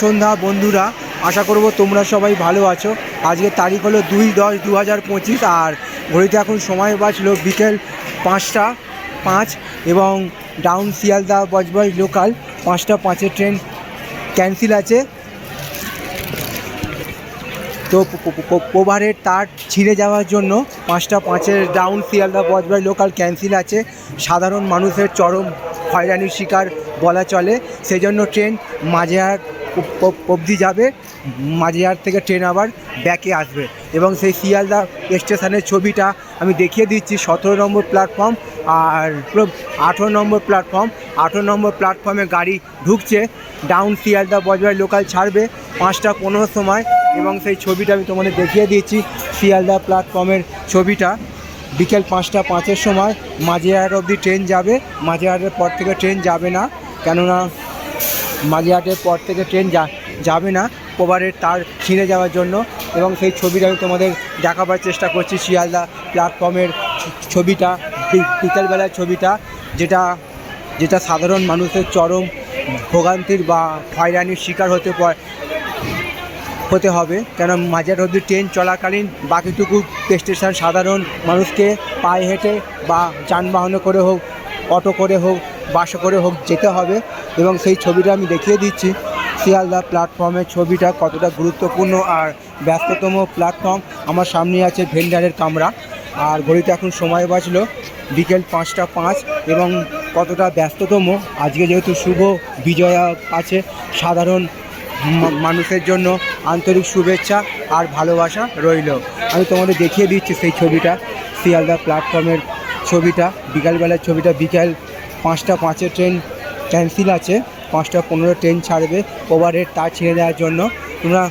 সন্ধ্যা, বন্ধুরা, আশা করব তোমরা সবাই ভালো আছো। আজকের তারিখ হলো দুই দশ দু হাজার পঁচিশ, আর ঘড়িতে এখন সময় বাঁচলো বিকেল পাঁচটা পাঁচ এবং ডাউন শিয়ালদা বজবজ লোকাল পাঁচটা পাঁচের ট্রেন ক্যান্সেল আছে। তো ওভারের তার ছিঁড়ে যাওয়ার জন্য পাঁচটা পাঁচের ডাউন শিয়ালদা বজবাই লোকাল ক্যান্সেল আছে। সাধারণ মানুষের চরম হয়রানির শিকার বলা চলে। সেই জন্য ট্রেন মাঝেহাট অবধি যাবে মাঝেহাট থেকে ট্রেন আবার ব্যাকে আসবে। এবং সেই শিয়ালদা স্টেশনের ছবিটা আমি দেখিয়ে দিচ্ছি, সতেরো নম্বর প্ল্যাটফর্ম আর আঠেরো নম্বর প্ল্যাটফর্ম আঠেরো নম্বর প্ল্যাটফর্মে গাড়ি ঢুকছে ডাউন শিয়ালদা বজবাই লোকাল ছাড়বে পাঁচটা পনেরো সময়। এবং সেই ছবিটা আমি তোমাদের দেখিয়ে দিচ্ছি, শিয়ালদা প্ল্যাটফর্মের ছবিটা। বিকেল পাঁচটা পাঁচের সময় মাঝেহাট অবধি ট্রেন যাবে মাঝেহাটের পর থেকে ট্রেন যাবে না। কেননা মাঝেহাটের পর থেকে ট্রেন যা, যাবে না। ওভারের তার ছিঁড়ে যাওয়ার জন্য এবং সেই ছবিটা আমি তোমাদের দেখাবার চেষ্টা করছি শিয়ালদা প্ল্যাটফর্মের ছবিটা বিকেলবেলার ছবিটা, যেটা যেটা সাধারণ মানুষের চরম ভোগান্তির বা হয়রানির শিকার হতে হতে হবে। কেন মাঝার অবধি ট্রেন চলাকালীন বাকিটুকু স্টেশন সাধারণ মানুষকে পায়ে হেঁটে বা যানবাহনে করে হোক, অটো করে হোক, বাসে করে হোক যেতে হবে। এবং সেই ছবিটা আমি দেখিয়ে দিচ্ছি। শিয়ালদা প্ল্যাটফর্মের ছবিটা কতটা গুরুত্বপূর্ণ আর ব্যস্ততম প্ল্যাটফর্ম আমার সামনে আছে ভেন্ডারের কামরা। আর ঘড়িতে এখন সময় বাঁচলো বিকেল পাঁচটা পাঁচ এবং কতটা ব্যস্ততম। আজকে যেহেতু শুভ বিজয়া আছে, সাধারণ মানুষের জন্য আন্তরিক শুভেচ্ছা আর ভালোবাসা রইল। আমি তোমাদের দেখিয়ে দিচ্ছি সেই ছবিটা, শিয়ালদা প্ল্যাটফর্মের ছবিটা। বিকালবেলার ছবিটা বিকাল পাঁচটা পাঁচের ট্রেন ক্যান্সেল আছে। পাঁচটা পনেরো ট্রেন ছাড়বে ওভারের তার ছেড়ে দেওয়ার জন্য। তোমরা